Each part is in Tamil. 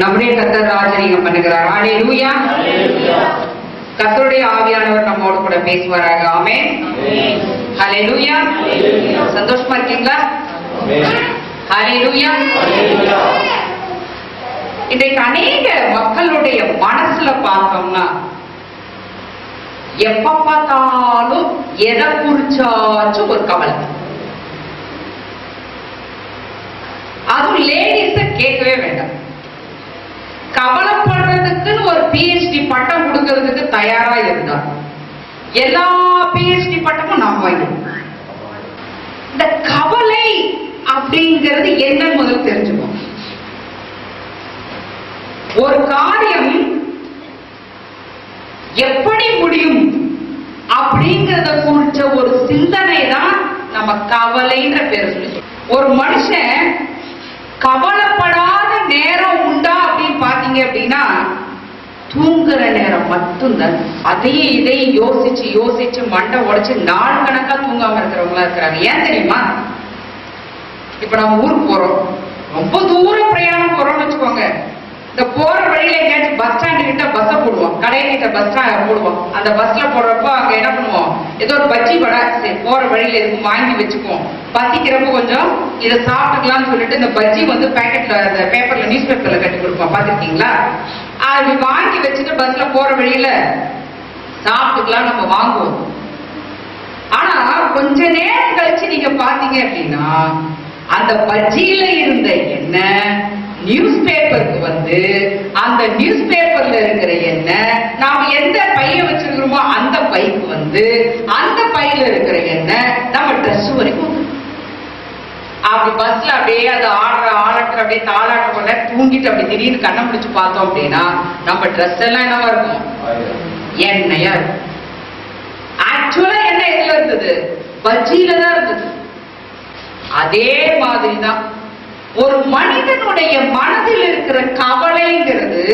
நம்முடைய கத்தர் ராஜரீகம் பண்ணுகிறார். ஹalleluya கத்தருடைய ஆவியானவர் நம்மோடு கூட பேசுவாராக. ஆமென் ஹalleluya சந்தோஷமா இருக்கீங்களா? ஹalleluya இன்றைக்கு அநேக மக்களுடைய மனசுல பார்த்தோம்னா எப்ப பார்த்தாலும் எதை குறிச்சாச்சும் ஒரு கவலை. அதுவும் லேடிஸ கேட்கவே வேண்டாம். கவலைப்படுறதுக்குன்னு ஒரு பிஹெச்டி பட்டம் கொடுக்கறதுக்கு தயாரா இருந்தார் எல்லா பிஹெச்டி பட்டமும் நாம் வாங்கிடுவோம் இந்த கவலை அப்படிங்கிறது என்ன முதல் தெரிஞ்சுக்கணும். ஒரு காரியம் எப்படி முடியும் அப்படிங்கிறத குறிச்ச ஒரு சிந்தனை தான் நம்ம கவலைன்ற பேர் சொல்லி ஒரு மனுஷன் கவலைப்படாத நேரம் உண்டா பாத்தீங்க அப்படின்னா தூங்குற நேரம் மட்டும்தான். அதையும் இதையும் யோசிச்சு யோசிச்சு மண்டை உடைச்சு நாள் கணக்கா தூங்காம இருக்கிறவங்களா இருக்கிறாங்க. ஏன் தெரியுமா? இப்ப நம்ம ஊருக்கு போறோம். ரொம்ப தூரம் பிரயாணம் போறோம்னு வச்சுக்கோங்க. இந்த போற வழியில எங்கேயாச்சும் பஸ் ஸ்டாண்டு கிட்ட பஸ்ஸை போடுவோம். கடை கிட்ட பஸ் ஸ்டாண்ட் போடுவோம். அந்த பஸ்ல போடுறப்போ அங்க என்ன பண்ணுவோம்? ஏதோ ஒரு பஜ்ஜி வடை போற வழியில எதுவும் வாங்கி வச்சுக்குவோம். பசிக்கிறப்ப கொஞ்சம் இதை சாப்பிட்டுக்கலாம்னு சொல்லிட்டு இந்த பஜ்ஜி வந்து பேக்கெட்ல அந்த பேப்பர்ல நியூஸ் பேப்பர்ல கட்டி கொடுப்போம். பாத்துருக்கீங்களா அது வாங்கி வச்சுட்டு பஸ்ல போற வழியில சாப்பிட்டுக்கலாம் நம்ம வாங்குவோம். ஆனா கொஞ்ச நேரம் கழிச்சு நீங்க பாத்தீங்க அப்படின்னா அந்த பஜ்ஜியில இருந்த என்ன நியூஸ் பேப்பருக்கு வந்து அந்த நியூஸ் பேப்பர்ல இருக்கிற எண்ணெய் நாம எந்த பைய வச்சிருக்கிறோமோ அந்த பைக்கு வந்து அந்த பையில இருக்கிற எண்ணெய் நம்ம ட்ரெஸ் வரைக்கும் அப்படி பஸ்ல அப்படியே அது ஆடுற ஆளட்டுற அப்படியே தாளாட்டு கொண்ட தூங்கிட்டு அப்படி திடீர்னு கண்ணை பிடிச்சு பார்த்தோம் அப்படின்னா நம்ம ட்ரெஸ் எல்லாம் என்னவா இருக்கும்? எண்ணெயா இருக்கும். ஆக்சுவலா என்ன எதுல இருந்தது? பஜ்ஜியில தான் இருந்தது. அதே மாதிரி தான் ஒரு மனிதனுடைய மனதில் இருக்கிற கவலைங்கிறது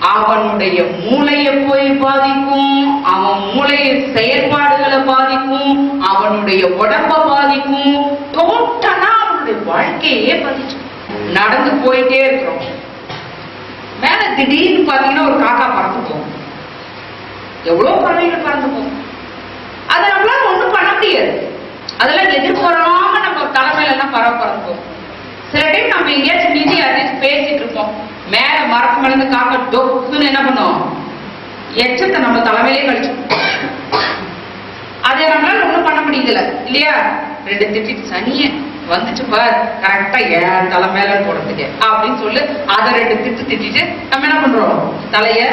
அவனுடைய மூளையை போய் பாதிக்கும் அவன் மூளை செயற்பாடுகளை பாதிக்கும் அவனுடைய உடம்ப பாதிக்கும். டோட்டலா அவனுடைய வாழ்க்கையே பாதிச்சு நடந்து போயிட்டே இருக்கிறோம். மேல திடீர்னு பாத்தீங்கன்னா ஒரு காக்கா பறந்து போகும். எவ்வளவு பறவைகள் பறந்து போகும். அதை நம்மளால ஒண்ணும் பண்ண முடியாது. அதெல்லாம் எதிர்பாராம நம்ம தலைமையில எல்லாம் பறவை போகும். சில டைம் நம்ம எங்கேயாச்சும் நிதி யார்ட்டையும் பேசிட்டு இருப்போம். மேல மரத்து மேல இருந்து டொக்குன்னு என்ன பண்ணுவோம்? எச்சத்தை நம்ம தலைமையிலே கழிச்சு அதை நம்மளால ஒண்ணும் பண்ண முடியல. இல்லையா? ரெண்டு திட்டிட்டு சனிய வந்துச்சு பார். கரெக்டா என் தலை மேல போடுறதுக்கு? அப்படின்னு சொல்லி. அதை ரெண்டு திட்டு திட்டிட்டு நம்ம என்ன பண்றோம்? தலைய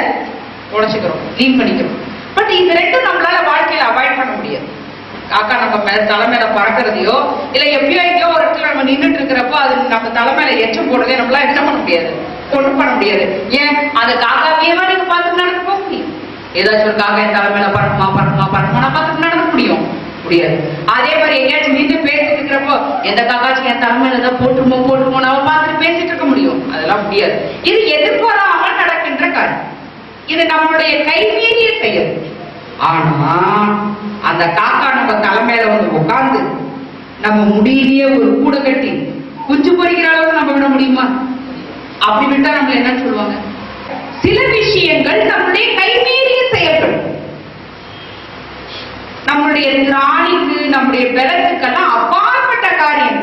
உடைச்சுக்கிறோம். க்ளீன் பண்ணிக்கிறோம். பட் இந்த ரெண்டும் நம்மளால வாழ்க்கையில அவாய்ட் பண்ண முடியாது. காக்கா நம்ம மேல தலை பறக்கிறதையோ இல்ல எப்பயோ எங்கேயோ ஒரு இடத்துல நம்ம நின்றுட்டு இருக்கிறப்போ அது நம்ம தலைமையில எச்சம் போடுறதே நம்மளால என்ன பண்ண முடியாது? ஒண்ணும் பண்ண முடியாது. ஏன்? அது காக்காவையே நீங்க பார்த்துட்டு நடந்து போக முடியும். ஏதாச்சும் ஒரு காக்கா என் தலைமையில பறக்குமா பறக்குமா பறக்குமா நான் பார்த்துட்டு நடக்க முடியும். முடியாது. அதே மாதிரி எங்கேயாச்சும் நின்று பேசிட்டு இருக்கிறப்போ எந்த காக்காச்சும் என் தலைமையில தான் போட்டுருமோ போட்டுருமோ நம்ம பார்த்துட்டு பேசிட்டு இருக்க முடியும். அதெல்லாம் முடியாது. இது எதிர்பாராமல் நடக்கின்ற காரியம். இது நம்மளுடைய கைமீறிய செயல். ஆனா அந்த தாத்தா நம்ம தலைமையில வந்து உட்கார்ந்து நம்ம முடியிலேயே ஒரு கூடை கட்டி குஞ்சு பொறிக்கிற அளவுக்கு நம்ம விட முடியுமா? அப்படி விட்டா நம்ம என்ன சொல்லுவாங்க? சில விஷயங்கள் நம்முடைய கைமீறிய செயல்கள் நம்முடைய திராணிக்கு நம்முடைய பிறத்துக்கெல்லாம் அப்பாற்பட்ட காரியம்.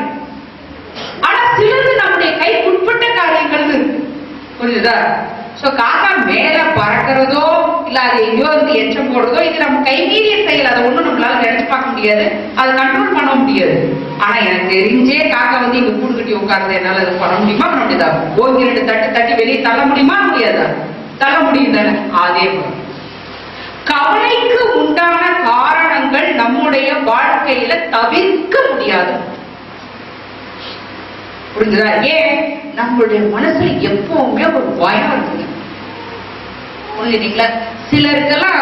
ஆனா சிலது நம்முடைய கைக்குட்பட்ட காரியங்கள் புரியுதா சோ காக்கா மேல பறக்கிறதோ இல்ல அது எங்கேயோ வந்து எச்சம் போடுறதோ இது நம்ம கைமீறிய செயல். அதை ஒண்ணும் நம்மளால நினைச்சு பார்க்க முடியாது. அது கண்ட்ரோல் பண்ண முடியாது. ஆனா எனக்கு தெரிஞ்சே காக்கா வந்து இங்க கூடு கட்டி உட்கார்ந்து என்னால அது பண்ண முடியுமா? பண்ண முடியுதா? ஓங்கி ரெண்டு தட்டு தட்டி வெளியே தள்ள முடியுமா? முடியாதா? தள்ள முடியுதானே அதே கவலைக்கு உண்டான காரணங்கள் நம்முடைய வாழ்க்கையில தவிர்க்க முடியாது. புரிஞ்சுதா ஏன் நம்மளுடைய மனசுல எப்பவுமே ஒரு பயம் இருக்குங்க புரிஞ்சுட்டீங்களா சிலருக்கெல்லாம்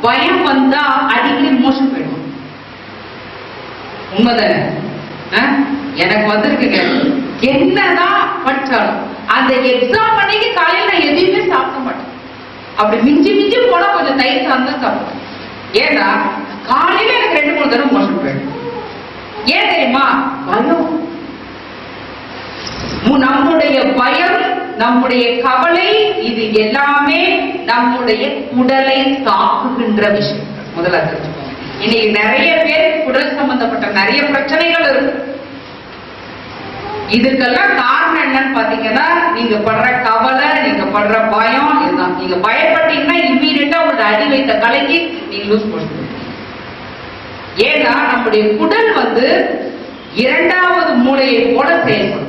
பயம் வந்தா அடிக்கடி மோசம் போயிடும். உண்மைதானே? ஆ? எனக்கு வந்திருக்குங்க என்னதான் படிச்சாலும் அந்த எக்ஸாம் அன்னைக்கு காலையில் நான் எதையுமே சாப்பிட மாட்டேன். அப்படி மிஞ்சி மிஞ்சி போனா கொஞ்சம் தயிர் சாதம் சாப்பிடுவேன். ஏன்னா காலையில எனக்கு ரெண்டு மூணு தடவை மோஷன் போயிடும். ஏன் தெரியுமா? பயம். நம்முடைய பயம் நம்முடைய கவலை இது எல்லாமே நம்முடைய உடலை தாக்குகின்ற விஷயம். முதல்ல இன்னைக்கு நிறைய பேர் குடல் சம்பந்தப்பட்ட நிறைய பிரச்சனைகள் இருக்கு. இதுக்கெல்லாம் காரணம் என்னன்னு பாத்தீங்கன்னா நீங்க படுற கவலை நீங்க படுற பயம் இதுதான். நீங்க பயப்பட்டீங்கன்னா இம்மீடியட்டா உங்களோட அடி வைத்த கலைக்கு நீங்க லூஸ் பண்ணுவீங்க ஏன்னா நம்முடைய குடல் வந்து இரண்டாவது மூளையை போல செயல்படும்.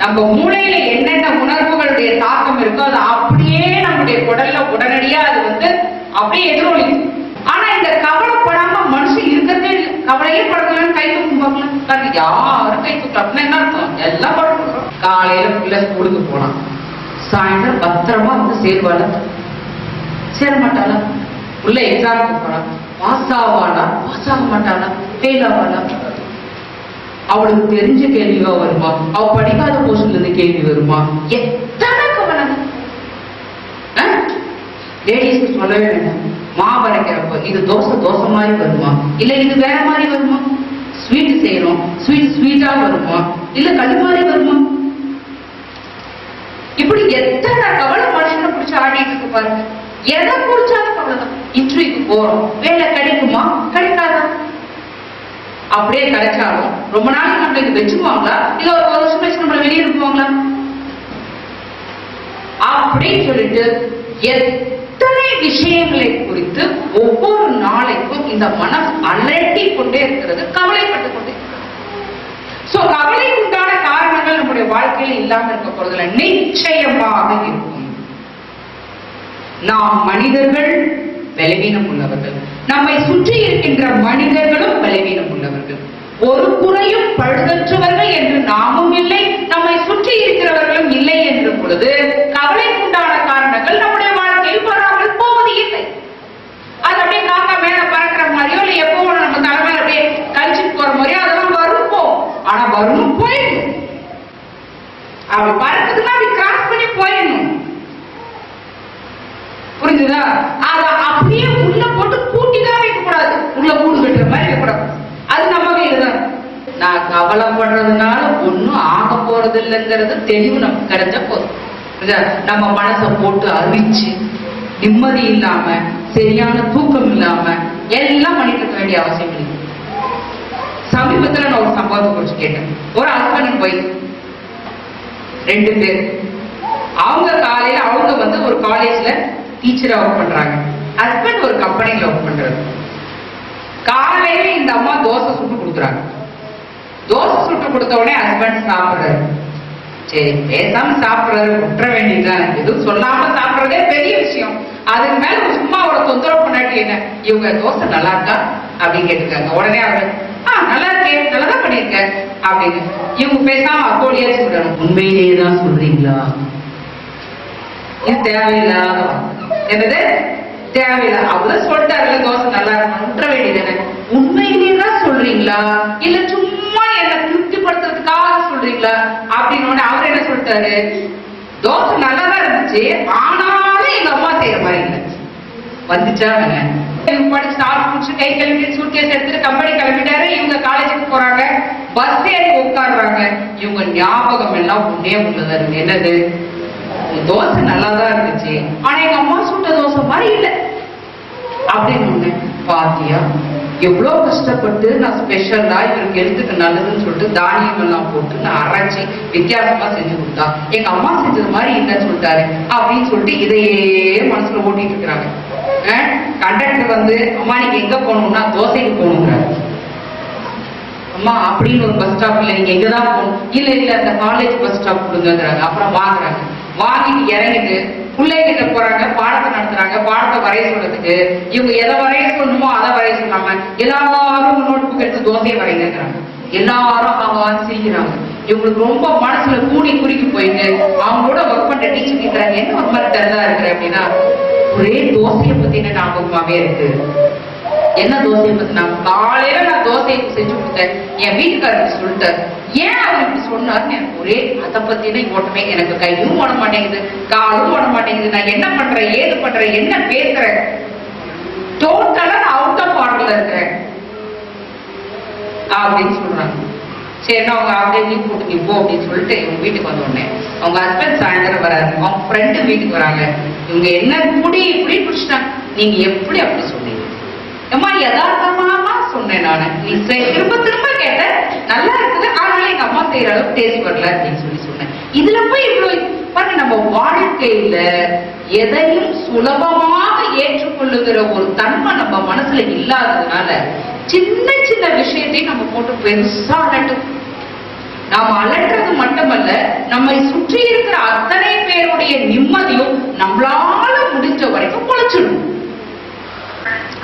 நம்ம மூளையில என்னென்ன உணர்வுகளுடைய தாக்கம் இருக்கோ அது அப்படியே நம்முடைய குடல்ல உடனடியா அது வந்து அப்படியே எதிரொலிக்கும். ஆனா இந்த கவலைப்படாம மனுஷன் இருக்கிறதே கவலையே படலன்னு கை தூக்குவாங்க யாரும் கை தூக்கலாம் என்ன அர்த்தம்? எல்லாம் படுறோம் காலையில பிள்ளை ஸ்கூலுக்கு போனா சாயந்தரம் பத்திரமா வந்து சேர்வாள? சேர மாட்டாளா உள்ள எக்ஸாமுக்கு போறான் பாஸ் ஆவாளா? பாஸ் ஆக மாட்டாளா? ஃபெயில் ஆவாளா? அவளுக்கு தெரிஞ்ச கேள்வியா வருமா? அவ படிக்காத போர்ஷன்ல இருந்து கேள்வி வருமா? எத்தனை கவலை? லேடிஸ்க்கு சொல்லவே வேண்டாம். மாவு அரைக்கிறப்ப இது தோசை தோசை மாதிரி வருமா? இல்ல இது வேற மாதிரி வருமா? ஸ்வீட் செய்யறோம் ஸ்வீட் ஸ்வீட்டா வருமா? இல்ல கல் மாதிரி வருமா? இப்படி எத்தனை கவலை மனுஷனை பிடிச்சு ஆடிட்டு இருக்கு பாருங்க எதை குடிச்சாலும் கவலை தான் இன்டர்வியூக்கு போறோம். வேலை கிடைக்குமா? கிடைக்காதா? அப்படியே கிடைச்சாலும் ரொம்ப நாளைக்கு நம்மளுக்கு வச்சுக்குவாங்களா இல்ல ஒரு ஒரு வருஷம் கழிச்சு நம்மள வெளியே அனுப்புவாங்களா? அப்படின்னு சொல்லிட்டு எத்தனை விஷயங்களை குறித்து ஒவ்வொரு நாளைக்கும் இந்த மனம் அலட்டி கொண்டே இருக்கிறது கவலைப்பட்டு கொண்டே சோ கவலைக்கு உண்டான காரணங்கள் நம்முடைய வாழ்க்கையில் இல்லாம இருக்க போறதுல நிச்சயமாக இருக்கும். நாம் மனிதர்கள் பலவீனம் உள்ளவர்கள் நம்மை சுற்றி இருக்கின்ற மனிதர்களும் பலவீனம் உள்ளவர்கள். ஒரு குறையும் பழுதற்றவர்கள் என்று நாமும் இல்லை நம்மை சுற்றி இருக்கிறவர்களும் இல்லை என்ற பொழுது கவலைக்குண்டான காரணங்கள் நம்முடைய வாழ்க்கையில் வராமல் போவது இல்லை. அது அப்படியே காக்கா மேல பறக்கிற மாதிரியோ இல்லை எப்போ நம்ம தலைமையில அப்படியே கழிச்சுட்டு போற மாதிரியோ அதெல்லாம் வரும் போகும் ஆனா வரும் போயிடும். அப்படி பறக்கிறதுனா அப்படி கிராஸ் பண்ணி போயிடணும். புரிஞ்சுதா? அதை அப்படியே உள்ள போட்டு பூட்டிதான் வைக்க கூடாது உள்ள கூடு கட்டுற மாதிரி வைக்க அது நம்ம கையில தான் நான் கவலைப்படுறதுனால ஒன்றும் ஆக போறது இல்லைங்கிறது தெளிவு நமக்கு கிடைச்சா போதும். நம்ம மனசை போட்டு அரிச்சு நிம்மதி இல்லாம சரியான தூக்கம் இல்லாம எல்லாம் பண்ணிட்டு இருக்க வேண்டிய அவசியம் இல்லை. சமீபத்துல நான் ஒரு சம்பவத்தை குறிச்சு கேட்டேன். ஒரு ஹஸ்பண்ட் போய் ரெண்டு பேர். அவங்க காலையில அவங்க வந்து ஒரு காலேஜ்ல டீச்சரா ஒர்க் பண்றாங்க. ஹஸ்பண்ட் ஒரு கம்பெனில ஒர்க் பண்றாரு. காலையில இந்த அம்மா தோசை சுட்டு கொடுக்குறாங்க. தோசை சுட்டு கொடுத்த உடனே ஹஸ்பண்ட் சாப்பிடுறாரு. சரி பேசாம சாப்பிடுறாரு விட்டுற வேண்டியதுதான். எதுவும் சொல்லாம சாப்பிடுறதே பெரிய விஷயம். அதுக்கு மேல சும்மா அவளை தொந்தரவு பண்ணாட்டி என்ன? இவங்க தோசை நல்லா இருக்கா? அப்படின்னு கேட்டுக்காங்க உடனே அவரு ஆ நல்லா இருக்கே நல்லா தான் பண்ணிருக்க அப்படின்னு. இவங்க பேசாம அப்போலியா சொல்றாங்க உண்மையிலேயே தான் சொல்றீங்களா? இது தேவையில்லாத. என்னது? தேவையில்லை. அவ்வளவு சொல்லிட்டாருல தோசை நல்லா இருக்கணும் விட்டுற வேண்டியது உண்மையிலேயே தான் சொல்றீங்களா? இல்ல சும்மா என்ன திருப்திப்படுத்துறதுக்காக சொல்றீங்களா? அப்படின்னு உடனே அவர் என்ன சொல்லிட்டாரு? தோசை நல்லா தான் இருந்துச்சு ஆனாலும் எங்க அம்மா செய்யற மாதிரி இல்லை. வந்துச்சா என்ன இவங்க படிச்சு நாலு முடிச்சு கை கழுவி சூட்கேஸ் எடுத்துட்டு கம்பெனி கிளம்பிட்டாரு. இவங்க காலேஜுக்கு போறாங்க. பஸ் ஏறி உட்காடுறாங்க இவங்க ஞாபகம் எல்லாம் ஒன்னே உள்ளதா இருக்கு. என்னது? தோசை நல்லா தான் இருந்துச்சு. ஆனா எங்க அம்மா சுட்ட தோசை மாதிரி இல்ல. ஆசையா எவ்வளோ கஷ்டப்பட்டு நான் ஸ்பெஷலா இவருக்கு எழுத்துக்கு நல்லதுன்னு சொல்லிட்டு தானியம் எல்லாம் போட்டு நான் அரைச்சி வித்தியாசமா செஞ்சு கொடுத்தா. எங்க அம்மா செஞ்சது மாதிரி இல்லைன்னு சொல்லிட்டாரு. அப்படின்னு சொல்லிட்டு இதையே மனசுல ஓட்டிட்டு இருக்கிறாங்க. கண்டக்டர் வந்து அம்மா நீங்க எங்க போகணும்னா தோசைக்கு போகணுங்கிறாரு அம்மா அப்படின்னு ஒரு பஸ் ஸ்டாப்ல நீங்க எங்க தான் போகணும்? இல்ல இல்ல அந்த காலேஜ் பஸ் ஸ்டாப் கொடுங்கிறாங்க அப்புறம் வாங்குறாங்க. வாங்கிட்டு இறங்கிட்டு பிள்ளைகிட்ட போறாங்க பாடத்தை நடத்துறாங்க பாடத்தை வரைய சொல்றதுக்கு. இவங்க எதை வரைய சொல்லணுமோ அதை வரைய சொல்லாம எல்லாரும் நோட் புக் எடுத்து தோசையை வரைங்கிறாங்க எல்லாரும் அவங்க செய்கிறாங்க இவங்களுக்கு ரொம்ப மனசுல கூடி குறுக்கி போயிட்டு அவங்களோட ஒர்க் பண்ற டீச்சர் கேட்கறாங்க என்ன ஒரு மாதிரி டல்லா இருக்கு அப்படின்னா ஒரே தோசையை பத்தின ஞாபகமாவே இருக்கு. என்ன தோசையை பத்தி நான் காலையில நான் தோசையை செஞ்சு கொடுத்தேன். என் வீட்டுக்காரருக்கு சொல்லிட்டேன் ஏன் அவர் இப்படி சொன்னார்னு எனக்கு ஒரே அதை பத்தின ஓட்டமே எனக்கு கையும் ஓட மாட்டேங்குது காலும் ஓட மாட்டேங்குது. நான் என்ன பண்றேன் ஏது பண்றேன் என்ன பேசுறேன்? டோட்டலா அவுட் ஆஃப் ஆர்டர்ல இருக்கிறேன். அப்படின்னு சொல்றாங்க. சரின்னா அவங்க அப்படியே லீவ் போட்டு நீ போ அப்படின்னு சொல்லிட்டு இவங்க வீட்டுக்கு வந்த உடனே அவங்க ஹஸ்பண்ட் சாயந்தரம் வராரு. அவங்க ஃப்ரெண்டு வீட்டுக்கு வராங்க. இவங்க என்ன முடி இப்படி பிடிச்சிட்டாங்க. நீங்க எப்படி அப்படி சொன்னீங்க? அம்மா யதார்த்தமா சொன்னேன் நானு. நீ திரும்ப திரும்ப கேட்ட நல்லா இருக்குது. ஆனாலும் எங்க அம்மா செய்யற அளவுக்கு டேஸ்ட் வரல அப்படின்னு சொல்லி சொன்னேன். இதுல போய் இவ்வளவு பாருங்க நம்ம வாழ்க்கையில எதையும் சுலபமாக ஏற்றுக்கொள்ளுகிற ஒரு தன்மை நம்ம மனசுல இல்லாததுனால சின்ன சின்ன விஷயத்தையும் நம்ம போட்டு பெருசா அலட்டும் நாம் அலட்டுறது மட்டுமல்ல நம்மை சுற்றி இருக்கிற அத்தனை பேருடைய நிம்மதியும் நம்மளால முடிஞ்ச வரைக்கும் குழைச்சிடணும்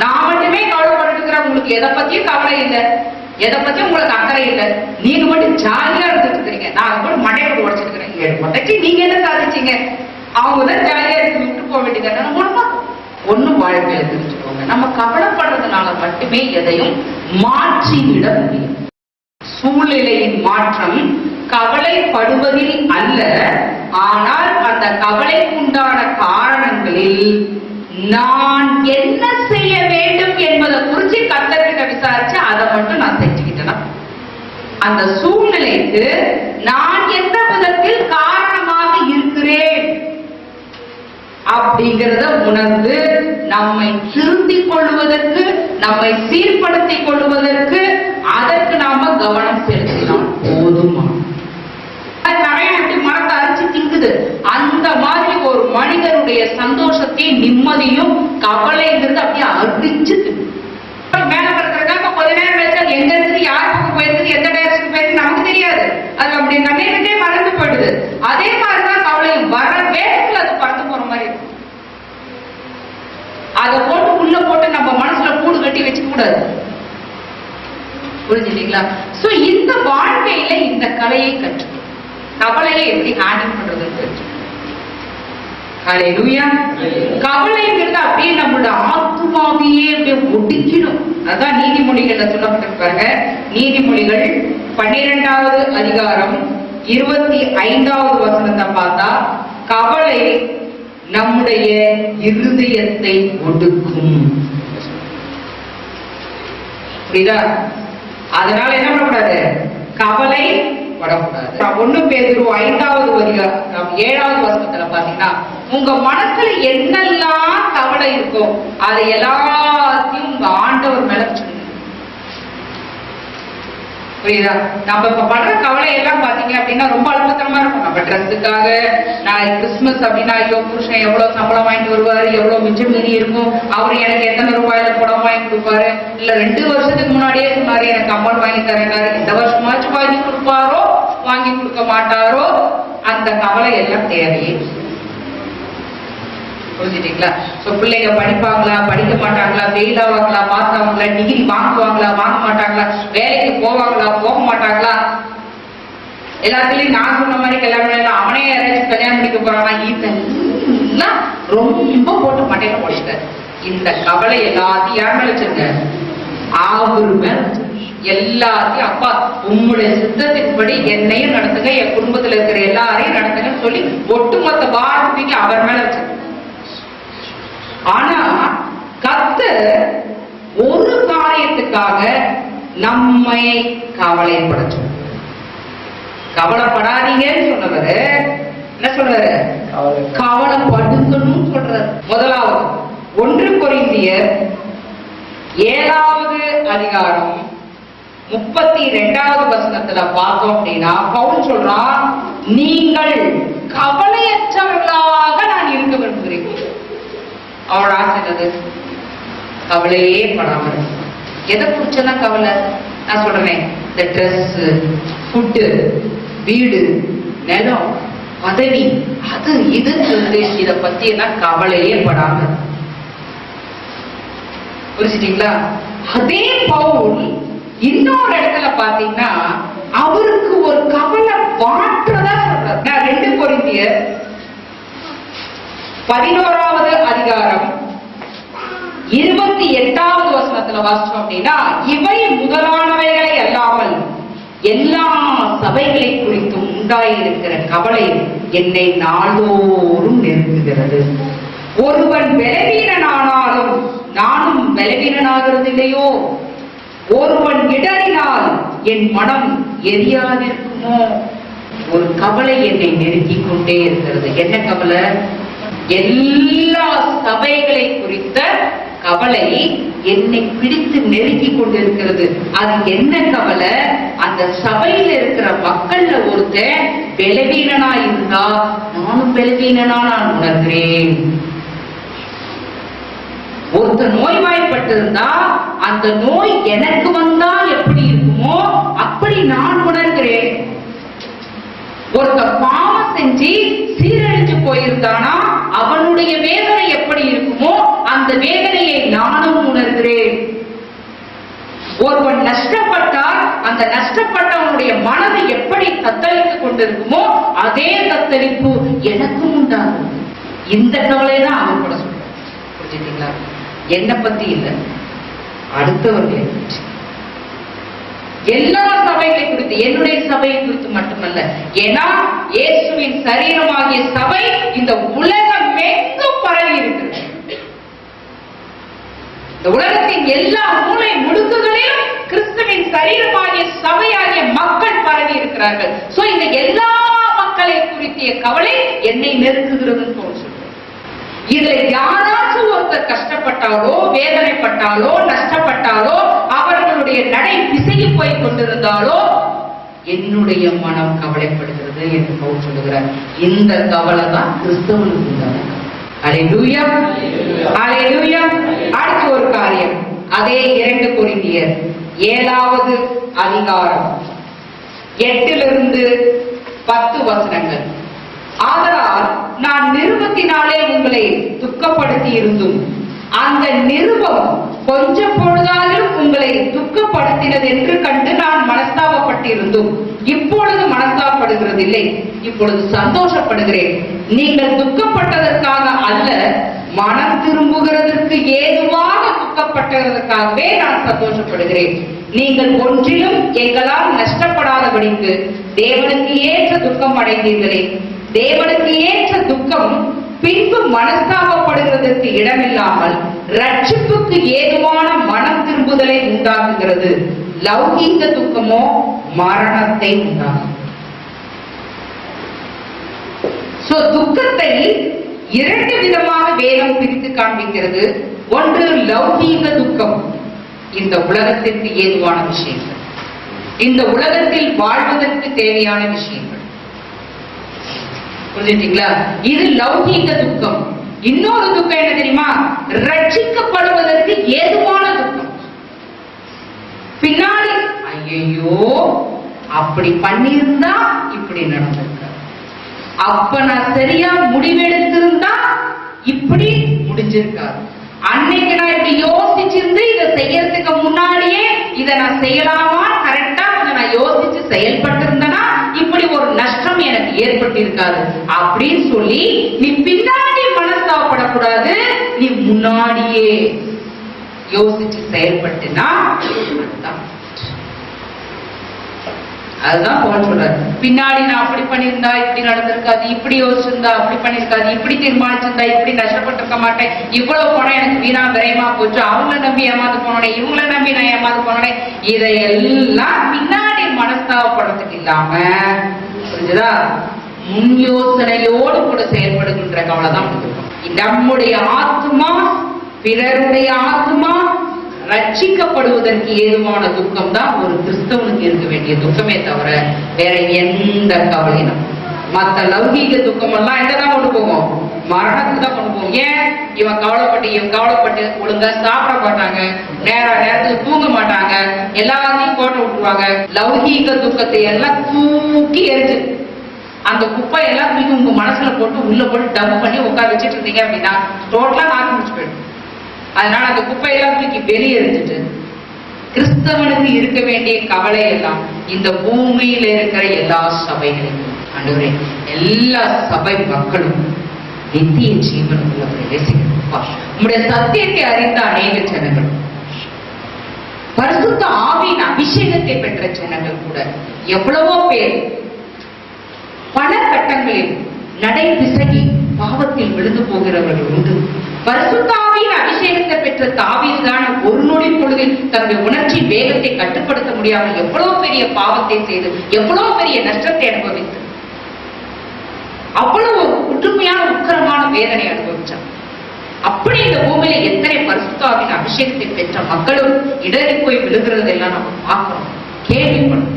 நான் மட்டுமே கவலைப்பட்டுருக்கிறேன் உங்களுக்கு எதை பத்தியும் கவலை இல்லை. எதை பத்தியும் உங்களுக்கு அக்கறை இல்லை. நீங்க மட்டும் ஜாலியா இருந்துட்டு இருக்கிறீங்க நான் கூட மடையை உடச்சிருக்கிறேன் ஏழு மட்டைக்கு நீங்க என்ன சாதிச்சீங்க? அவங்க தான் ஜாலியா இருக்கு விட்டு போக வேண்டியது நம்ம ஒண்ணும் வாழ்க்கையில தெரிஞ்சுக்கோங்க நம்ம கவலைப்படுறதுனால மட்டுமே எதையும் மாற்றிவிட முடியும். சூழ்நிலையின் மாற்றம் கவலைப்படுவதில் அல்ல. ஆனால் அந்த கவலைக்குண்டான காரணங்களில் நான் என்ன செய்ய வேண்டும் என்பதை குறிச்சு கத்தர்கிட்ட விசாரிச்சு அதை மட்டும் நான் செஞ்சுக்கிட்டேனா அந்த சூழ்நிலைக்கு நான் எந்த விதத்தில் காரணமாக இருக்கிறேன்? அப்படிங்கிறத உணர்ந்து நம்மை திருத்திக் கொள்வதற்கு நம்மை சீர்படுத்திக் கொள்வதற்கு அதற்கு நாம கவனம் செலுத்த போதுமானது நிறைய அப்படி மரத்தை அரைச்சு திங்குது அந்த மாதிரி ஒரு மனிதனுடைய சந்தோஷத்தையும் நிம்மதியும் கவலைங்கிறது அப்படியே அரிச்சு வேலை மேல பறக்கிறக்காக கொஞ்ச நேரம் கழிச்சு அது எங்க இருந்து யார் பக்கம் போயிருக்கு எந்த டைரக்ஷன் போயிருக்கு நமக்கு தெரியாது. அது அப்படி கண்ணீருக்கே மறந்து போயிடுது. அதே மாதிரிதான் கவலை வர வேகத்துல அது பறந்து போற மாதிரி இருக்கும் அதை போட்டு உள்ள போட்டு நம்ம மனசுல கூடு கட்டி வச்சுக்க கூடாது. புரிஞ்சுட்டீங்களா சோ இந்த வாழ்க்கையில இந்த கலையை கற்று கவலையை எப்படி ஹேண்டில் பண்றதுன்னு கற்று கவலைங்கிறது அப்படியே நம்மளோட ஆத்மாவையே அப்படியே ஒடுக்கிடும். அதான் நீதிமொழிகள்ல சொல்லப்பட்டிருப்பாங்க நீதிமொழிகள் பன்னிரெண்டாவது அதிகாரம் இருபத்தி ஐந்தாவது வசனத்தை பார்த்தா கவலை நம்முடைய இருதயத்தை ஒடுக்கும். புரியுதா? அதனால என்ன பண்ணக்கூடாது? கவலை படக்கூடாது ஒண்ணு பேதுரு ஐந்தாவது அதிகாரம் ஏழாவது வசனத்துல பாத்தீங்கன்னா உங்க மனசுல என்னெல்லாம் கவலை இருக்கோ அதை எல்லாத்தையும் உங்க ஆண்டவர் மேல புரியுதா? நம்ம இப்ப படுற கவலை எல்லாம் பாத்தீங்க அப்படின்னா ரொம்ப அழுத்தமா இருக்கும். நம்ம ட்ரெஸ்ஸுக்காக நான் கிறிஸ்துமஸ் அப்படின்னா ஐயோ புருஷன் எவ்வளவு சம்பளம் வாங்கிட்டு வருவாரு எவ்வளவு மிச்சம் மீறி இருக்கும் அவரு எனக்கு எத்தனை கொடுப்பாரு. இல்ல ரெண்டு வருஷத்துக்கு முன்னாடியே சொன்னாரு எனக்கு அமௌண்ட் வாங்கி தரேன்னாரு. இந்த வருஷமாச்சும் வாங்கி கொடுப்பாரோ வாங்கி கொடுக்க மாட்டாரோ அந்த கவலை எல்லாம் தேவையே. புரிஞ்சுட்டீங்களா? சோ பிள்ளைங்க படிப்பாங்களா படிக்க மாட்டாங்களா ஃபெயில் ஆவாங்களா பாஸ் ஆவாங்களா டிகிரி வாங்குவாங்களா வாங்க மாட்டாங்களா வேலைக்கு போவாங்களா போக மாட்டாங்களா? எல்லாத்துலயும் நான் சொன்ன மாதிரி கல்யாணம் பண்ணலாம் அவனே யாராச்சும் கல்யாணம் பண்ணிக்க போறானா? இதெல்லாம் ரொம்ப போட்டு மண்டையில போட்டுட்டாரு இந்த கவலை எல்லாத்தையும் யார் மேல வச்சிருங்க வச்சிருங்க. எல்லாத்தையும் அப்பா உம்முடைய சித்தத்தின்படி என்னையும் நடத்துங்க என் குடும்பத்துல இருக்கிற எல்லாரையும் நடத்துங்கன்னு சொல்லி ஒட்டுமொத்த பாரதிக்கு அவர் மேல வச்சிருங்க ஆனா கர்த்தர் ஒரு காரியத்துக்காக நம்மை கவலைப்படச்சோம் கவலைப்படாதீங்கன்னு சொன்னவரு என்ன சொல்றாரு? கவலைப்படுங்கன்னு சொல்றாரு. முதலாவது ஒன்று கொரிந்தியர் ஏழாவது அதிகாரம் முப்பத்தி ரெண்டாவது வசனத்துல பார்த்தோம் அப்படின்னா பவுல் சொல்றான் நீங்கள் கவலையற்றவர்களாக நான் இருக்க விரும்புகிறேன் அவரோட ஆசை என்னது? கவலையே படாமல் எதை குறிச்செல்லாம் கவலை? நான் சொல்றேன் இந்த ட்ரெஸ் ஃபுட்டு வீடு நிலம் பதவி அது இதுன்னு சொல்லிட்டு இதை பத்தி எல்லாம் கவலையே படாமல் புரிஞ்சுட்டீங்களா? அதே பவுல் இன்னொரு இடத்துல பாத்தீங்கன்னா அவருக்கு ஒரு கவலை மாற்றதா சொல்றாரு. நான் ரெண்டு பொருந்திய பதினோராவது அதிகாரம் இருபத்தி எட்டாவது வசனத்துல வாசிச்சோம் அப்படின்னா இவை முதலானவைகளை அல்லாமல் எல்லா சபைகளை குறித்தும் உண்டாயிருக்கிற கவலை என்னை நாள்தோறும் நெருங்குகிறது. ஒருவன் பலவீனனானாலும் நானும் பலவீனனாகிறது இல்லையோ ஒருவன் இடறினால் என் மனம் எரியாதிருக்குமோ? ஒரு கவலை என்னை நெருக்கிக் கொண்டே இருக்கிறது. என்ன கவலை? எல்லா சபைகளை குறித்த கவலை என்னை பிடித்து நெருக்கி கொண்டிருக்கிறது. அது என்ன கவலை? அந்த சபையில இருக்கிற மக்கள்ல ஒருத்தன் பலவீனனா இருந்தா நானும் பலவீனனா நான் உணர்கிறேன். ஒருத்தர் நோய்வாய்ப்பட்டிருந்தா அந்த நோய் எனக்கு வந்தா எப்படி இருக்குமோ அப்படி நான் உணர்கிறேன். ஒருத்தர் பாவம் செஞ்சு சீரழிஞ்சு போயிருந்தானா அவனுடைய வேதனை எப்படி இருக்குமோ அந்த வேதனையை நானும் உணர்கிறேன். ஒருவன் நஷ்டப்பட்டால் அந்த நஷ்டப்பட்டவனுடைய மனது எப்படி தத்தளித்துக் கொண்டிருக்குமோ அதே தத்தளிப்பு எனக்கும் உண்டாகும். இந்த கவலை தான் அவன் கூட சொல்றான். புரிஞ்சுட்டீங்களா என்னை பத்தி இல்லை. அடுத்தவர்களை பற்றி. எல்லா சபைகளை குறித்து என்னுடைய சபையை குறித்து மட்டுமல்ல ஏன்னா இயேசுவின் சரீரமாகிய சபை இந்த உலகம் எங்கும் பரவி இருக்கிறது. இந்த உலகத்தின் எல்லா மூளை முடுக்குகளிலும் கிறிஸ்துவின் சரீரமாகிய சபையாகிய மக்கள் பரவி இருக்கிறார்கள். சோ இந்த எல்லா மக்களை குறித்திய கவலை என்னை நெருக்குகிறது போல இதுல யாராச்சும் ஒருத்தர் கஷ்டப்பட்டாலோ வேதனைப்பட்டாலோ நஷ்டப்பட்டாலோ அவர்களுடைய நடை பிசகி போய் கொண்டிருந்தாலோ என்னுடைய மனம் கவலைப்படுகிறது என்று பவுல் சொல்லுகிறார். இந்த கவலை தான் கிறிஸ்தவனுக்கு உண்டான அடுத்த ஒரு காரியம். அதே இரண்டு கொரிந்தியர். ஏழாவது அதிகாரம். எட்டிலிருந்து பத்து வசனங்கள். ஆதலால் நான் நிருபத்தினாலே உங்களை துக்கப்படுத்தி இருந்தும் அந்த நிருபம் கொஞ்ச பொழுதாலும் உங்களை துக்கப்படுத்தினது என்று கண்டு நான் மனஸ்தாபப்பட்டிருந்தும். இப்பொழுது மனஸ்தாபப்படுகிறதில்லை. இப்பொழுது சந்தோஷப்படுகிறேன். நீங்கள் துக்கப்பட்டதற்காக அல்ல மனம் திரும்புகிறதற்கு ஏதுவாக துக்கப்பட்டதற்காகவே நான் சந்தோஷப்படுகிறேன். நீங்கள் ஒன்றிலும் எங்களால் நஷ்டப்படாதபடிக்கு தேவனுக்கு ஏற்ற துக்கம் அடைந்தீர்களே. தேவனுக்கு ஏற்ற துக்கம் பின்பு மனஸ்தாபப்படுகிறதற்கு இடமில்லாமல் ரட்சிப்புக்கு ஏதுவான மனம் திரும்புதலை உண்டாக்குகிறது. லௌகீக துக்கமோ மரணத்தை உண்டாகும் சோ துக்கத்தை இரண்டு விதமாக வேதம் பிரித்து காண்பிக்கிறது. ஒன்று லௌகீக துக்கம். இந்த உலகத்திற்கு ஏதுவான விஷயங்கள். இந்த உலகத்தில் வாழ்வதற்கு தேவையான விஷயங்கள். புரிஞ்சுட்டீங்களா இது லௌகீக துக்கம். இன்னொரு துக்கம் என்ன தெரியுமா? ரட்சிக்கப்படுவதற்கு ஏதுவான துக்கம். பின்னாடி ஐயோ அப்படி பண்ணியிருந்தா இப்படி நடந்திருக்க. அப்ப நான் சரியா முடிவெடுத்திருந்தா இப்படி முடிஞ்சிருக்காது. அன்னைக்கு நான் இப்படி யோசிச்சிருந்து இதை செய்யறதுக்கு முன்னாடியே இதை நான் செய்யலாமா? கரெக்டா கொஞ்சம் நான் யோசிச்சு செயல்பட்டிருந்தேனா? இப்படி ஒரு நஷ்டம் எனக்கு ஏற்பட்டிருக்காது அப்படின்னு சொல்லி நீ பின்னாடி மனஸ்தாபப்படக்கூடாது. நீ முன்னாடியே யோசிச்சு செயல்பட்டுனா அதுதான் போன் சொல்றாரு. பின்னாடி நான் அப்படி பண்ணியிருந்தா இப்படி நடந்திருக்காது இப்படி யோசிச்சிருந்தா அப்படி பண்ணிருக்காது இப்படி தீர்மானிச்சிருந்தா இப்படி நஷ்டப்பட்டிருக்க மாட்டேன். இவ்வளவு பணம் எனக்கு வீணா விரயமா போச்சு. அவங்கள நம்பி ஏமாந்து போனோடனே இவங்கள நம்பி நான் ஏமாந்து போனோடனே இதையெல்லாம் பின்னாடி மனஸ்தாபப்படுறதுக்கு இல்லாம புரிஞ்சுதா? முன் யோசனையோடு கூட செயல்படுகின்ற கவலை தான் நம்முடைய ஆத்மா பிறருடைய ஆத்மா ரட்சிக்கப்படுவதற்கு ஏதுவான துக்கம் தான் ஒரு கிறிஸ்தவனுக்கு இருக்க வேண்டிய துக்கமே தவிர வேற எந்த கவலையும் மற்ற லௌகீக துக்கம் எல்லாம் எங்கதான் கொண்டு போகும்? மரணத்துக்கு தான் கொண்டு போகும் ஏன் இவன் கவலைப்பட்டு இவன் கவலைப்பட்டு ஒழுங்கா சாப்பிட மாட்டாங்க நேர நேரத்துக்கு தூங்க மாட்டாங்க எல்லாத்தையும் போட்டு விட்டுருவாங்க. லௌகீக துக்கத்தை எல்லாம் தூக்கி எரிஞ்சு அந்த குப்பை எல்லாம் தூக்கி உங்க மனசுல போட்டு உள்ள போட்டு டம்ப் பண்ணி உட்கார வச்சுட்டு இருந்தீங்க அப்படின்னா டோட்டலா நாக்கு முடிச்சு போயிடும். அதனால அந்த குப்பையெல்லாம் தூக்கி வெளியெறிஞ்சிட்டு கிறிஸ்தவனுக்கு இருக்க வேண்டிய கவலை எல்லாம் இந்த பூமியில இருக்கிற எல்லா சபைகளையும் அன்றுவரே எல்லா சபை மக்களும் நித்திய ஜீவனுக்குள்ள பிரவேசிக்கப்பா உம்முடைய சத்தியத்தை அறிந்த அநேக ஜனங்கள். பரிசுத்த ஆவியின் அபிஷேகத்தை பெற்ற ஜனங்கள் கூட எவ்வளவோ பேர் பல கட்டங்களில் நடை பிசகி பாவத்தில் விழுந்து போகிறவர்கள் உண்டு. பரிசுத்தாவின் அபிஷேகத்தை பெற்ற தாவீது ஒரு நொடி பொழுதில் தன்னுடைய உணர்ச்சி வேகத்தை கட்டுப்படுத்த முடியாமல் எவ்வளவு பெரிய பாவத்தை செய்து எவ்வளவு பெரிய நஷ்டத்தை அனுபவித்து அவ்வளவு ஒற்றுமையான புதுமையான உக்கிரமான வேதனை அனுபவிச்சான். அப்படி இந்த பூமியில எத்தனை பரிசுத்தாவின் அபிஷேகத்தை பெற்ற மக்களும் இடறி போய் விழுகிறதெல்லாம் நம்ம பார்க்கிறோம் கேள்விப்படும்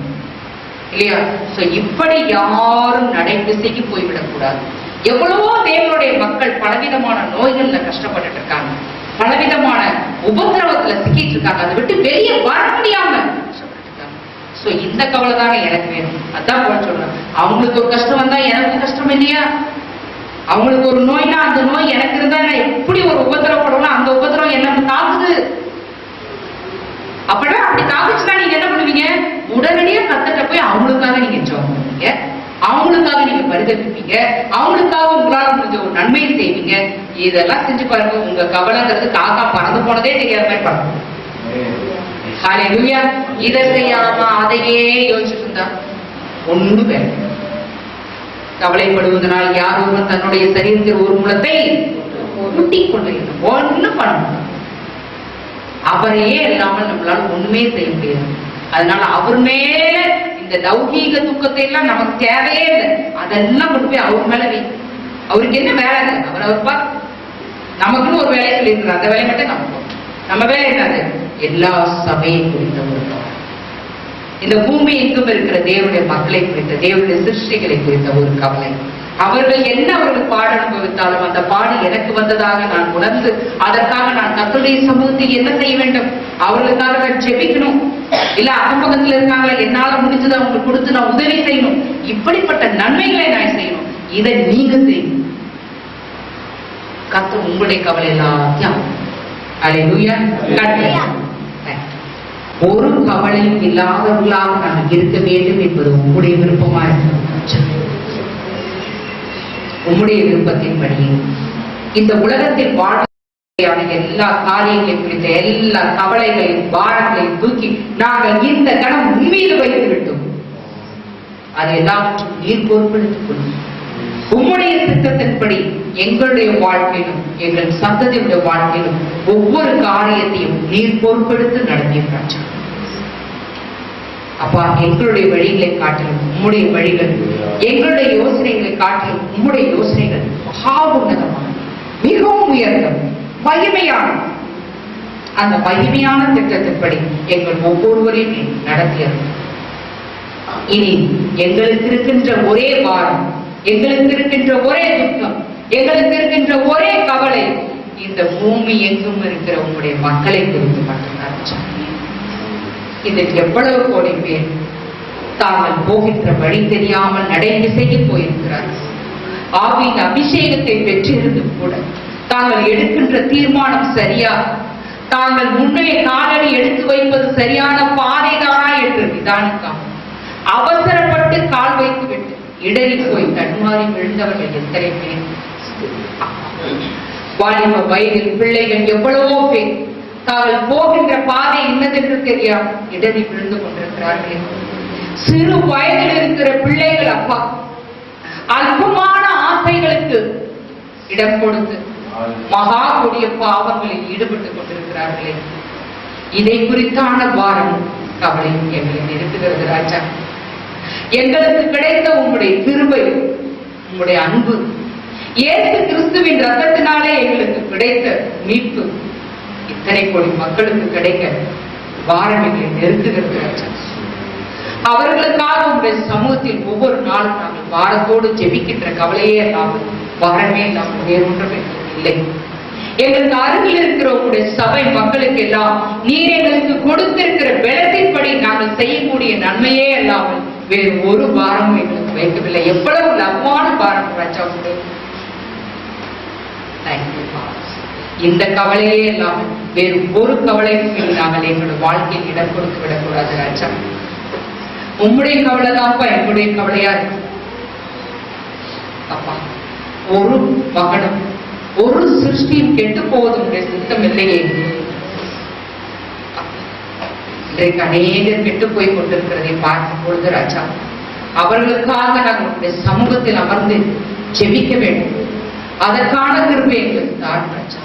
இல்லையா? சோ இப்படி யாரும் நடைபிசைக்கு போய்விடக்கூடாது. எவ்வளவோ தேவனுடைய மக்கள் பலவிதமான நோய்கள்ல கஷ்டப்பட்டுட்டு இருக்காங்க. பலவிதமான உபதிரவத்துல சிக்கிட்டு இருக்காங்க. அதை விட்டு வெளியே வர முடியாம ஸோ இந்த கவலை தானே எனக்கு வேணும். அதான் போல சொல்றேன். அவங்களுக்கு ஒரு கஷ்டம் வந்தா எனக்கு கஷ்டம் இல்லையா? அவங்களுக்கு ஒரு நோய்னா அந்த நோய் எனக்கு இருந்தா நான் எப்படி ஒரு உபத்திரப்படணும் அந்த உபத்திரம் என்ன தாக்குது? அப்படின்னா அப்படி தாக்குச்சுன்னா நீங்க என்ன பண்ணுவீங்க? உடனடியே கத்துட்ட போய் அவங்களுக்காக நீங்க ஜெபம் பண்ணுவீங்க. அவங்களுக்காக நீங்க பரிதவிப்பீங்க அவங்களுக்காக உங்களால முடிஞ்ச ஒரு நன்மையை செய்வீங்க. இதெல்லாம் செஞ்சு பாருங்க. உங்க கவலைங்கிறது காக்கா பறந்து போனதே தெரியாத மாதிரி பறக்கும். ஹalleluya. இதை செய்யாம அதையே யோசிச்சிருந்தா ஒண்ணு வேலை கவலைப்படுவதனால் யார் ஒருவன் தன்னுடைய சரீரத்தில் ஒரு மூலத்தை முட்டிக் கொண்டு ஒண்ணு பண்ண அவரையே இல்லாமல் நம்மளால ஒண்ணுமே செய்ய முடியாது. அதனால அவர் மேல இந்த லௌகீக துக்கத்தை எல்லாம் நமக்கு தேவையே இல்லை. அதெல்லாம் கொண்டு போய் அவர் மேல வை. அவருக்கு என்ன வேலை இல்லை? அவர் அவர் பா நமக்குன்னு ஒரு வேலை சொல்லியிருக்கிறார். அந்த வேலை மட்டும் நமக்கு நம்ம வேலை என்னது? எல்லா சபையை குறித்த ஒரு இந்த பூமி எங்கும் இருக்கிற தேவனுடைய மக்களை குறித்த தேவனுடைய சிருஷ்டிகளை குறித்த ஒரு கவலை. அவர்கள் என்ன அவர்கள் பாடு அனுபவித்தாலும் அந்த பாடு எனக்கு வந்ததாக நான் உணர்ந்து அதற்காக நான் கத்துடைய சமூகத்தில் என்ன செய்ய வேண்டும்? அவர்களுக்காக நான் ஜெபிக்கணும். இல்ல அக்கம் இருக்காங்களா? என்னால முடிஞ்சதை அவங்களுக்கு கொடுத்து நான் உதவி செய்யணும். இப்படிப்பட்ட நன்மைகளை நான் செய்யணும். இதை நீங்க செய்யணும். கத்து உங்களுடைய கவலை எல்லாத்தையும் அலையூயா ஒரு கவலை இல்லாதவர்களாக நாம் இருக்க வேண்டும் என்பது உம்முடைய விருப்பமா உங்களுடைய விருப்பத்தின் விருப்பத்தின்படி இந்த உலகத்தில் வாழ்க்கையான எல்லா காரியங்களையும் குறித்த எல்லா கவலைகளையும் பாரங்களையும் தூக்கி நாங்கள் இந்த கணம் உண்மையில் வைத்து விட்டோம். அதை நீர் பொறுப்பெடுத்துக் கொள்ளும். உம்முடைய திட்டத்தின்படி எங்களுடைய வாழ்க்கையிலும் எங்கள் சந்ததியுடைய வாழ்க்கையிலும் ஒவ்வொரு காரியத்தையும் நீர் பொறுப்பெடுத்து நடத்தியிருக்காச்சு அப்பா எங்களுடைய வழிகளை காட்டிலும் உம்முடைய வழிகள் எங்களுடைய யோசனைகளை காட்டிலும் உம்முடைய யோசனைகள் மகா உன்னதமான மிகவும் உயர்ந்தது மகிமையான. அந்த மகிமையான திட்டத்தின்படி எங்கள் ஒவ்வொருவரையும் நடத்தியது. இனி எங்களுக்கு இருக்கின்ற ஒரே வாரம் எங்களுக்கு இருக்கின்ற ஒரே துக்கம் எங்களுக்கு இருக்கின்ற ஒரே கவலை இந்த பூமி எங்கும் இருக்கிற உங்களுடைய மக்களை குறித்து மட்டும்தான் இதில் எவ்வளவு கோடி பேர் தாங்கள் போகின்ற வழி தெரியாமல் நடைமிசைக்கு போயிருக்கிறார்கள் ஆவியின் அபிஷேகத்தை பெற்றிருந்தும் கூட தாங்கள் எடுக்கின்ற தீர்மானம் சரியா? தாங்கள் முன்னே காலடி எடுத்து வைப்பது சரியான பாதைதானா என்று நிதானிக்காமல் அவசரப்பட்டு கால் வைத்து விட்டு இடறி போய் தன்மாறி விழுந்தவர்கள் எத்தனை பேர்? வாலிப வயதில் பிள்ளைகள் எவ்வளவோ பேர். தாங்கள் போகின்ற பாதை என்னதென்று தெரியாமல் இடறி விழுந்து கொண்டிருக்கிறார்களே. சிறு வயதில் இருக்கிற பிள்ளைகள் அப்பா அல்பமான ஆசைகளுக்கு இடம் கொடுத்து மகா கொடிய பாவங்களில் ஈடுபட்டுக் கொண்டிருக்கிறார்களே. இதை குறித்தான பாரம் கவலை எங்களை நிறுத்துகிறது ராஜா. எங்களுக்கு கிடைத்த உங்களுடைய கிருபை உங்களுடைய அன்பு. இயேசு கிறிஸ்துவின் ரத்தத்தினாலே எங்களுக்கு கிடைத்த மீட்பு. இத்தனை கோடி மக்களுக்கு கிடைக்க பாரம் எங்களை அவர்களுக்காக உங்களுடைய சமூகத்தில் ஒவ்வொரு நாளும் நாங்கள் வாரத்தோடு ஜெபிக்கின்ற கவலையே இல்லாமல் பாரமே நாம் வேறொன்றுமே இல்லை. எங்களுக்கு அருகில் இருக்கிற உங்களுடைய சபை மக்களுக்கு எல்லாம் நீர் எங்களுக்கு கொடுத்திருக்கிற பலத்தின்படி நாங்கள் செய்யக்கூடிய நன்மையே இல்லாமல் வேறு ஒரு பாரமும் எங்களுக்கு வைக்கவில்லை. எவ்வளவு லவ்வான பாரம் ராஜா உண்டு இந்த கவலையே இல்லாமல் வேறு ஒரு கவலைக்கும் நாங்கள் எங்களுடைய வாழ்க்கையில் இடம் கொடுத்து விடக்கூடாது ராஜா. உம்முடைய கவலை தான்ப்பா எங்களுடைய கவலையா அப்பா ஒரு மகனும் ஒரு சிருஷ்டியும் கெட்டு போவதும் சித்தம் இல்லையே. இன்றைக்கு அநேகர் கெட்டு போய் கொண்டிருக்கிறதை பார்க்கும் பொழுது ராஜா அவர்களுக்காக நாங்கள் உங்களுடைய சமூகத்தில் அமர்ந்து ஜெபிக்க வேண்டும். அதற்கான கிருப்பை எங்களுக்கு தான் ராஜா.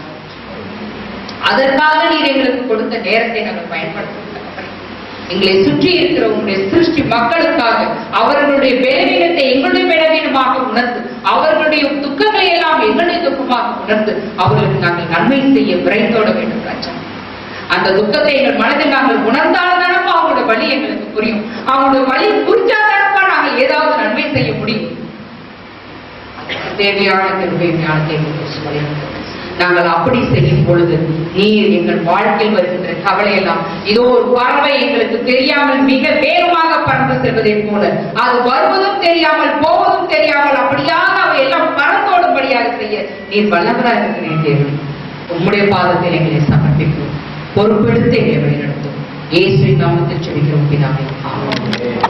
அதற்காக நீர் எங்களுக்கு கொடுத்த நேரத்தை நாங்கள் பயன்படுத்த எங்களை சுற்றி இருக்கிற உங்களுடைய சிருஷ்டி மக்களுக்காக அவர்களுடைய பலவீனத்தை எங்களுடைய பலவீனமாக உணர்ந்து அவர்களுடைய துக்கங்களை எல்லாம் எங்களுடைய துக்கமாக உணர்ந்து அவர்களுக்கு நாங்கள் நன்மை செய்ய விரைந்தோட வேண்டும் ராஜா. அந்த துக்கத்தை எங்கள் மனதில் நாங்கள் உணர்ந்தால்தானப்பா அவங்களோட வழி எங்களுக்கு புரியும்? அவங்களோட வழி புரிஞ்சாதானப்பா நாங்கள் ஏதாவது நன்மை செய்ய முடியும்? தேவையான திருவை ஞானத்தை நாங்கள் அப்படி செய்யும் பொழுது நீர் எங்கள் வாழ்க்கையில் வருகின்ற கவலை எல்லாம் இதோ ஒரு பார்வை எங்களுக்கு தெரியாமல் மிக வேகமாக பறந்து செல்வதைப் போல அது வருவதும் தெரியாமல் போவதும் தெரியாமல் அப்படியாக அவை எல்லாம் பறந்தோடும்படியாக செய்ய நீர் வல்லவராக இருக்கிறேன் தேவன். உம்முடைய பாதத்தில் எங்களை சமர்ப்பிக்கிறோம் பொறுப்பெடுத்து எங்களை வழிநடத்தும் இயேசுவின் நாமத்தில் செபிக்கிறோம் பிதாவே.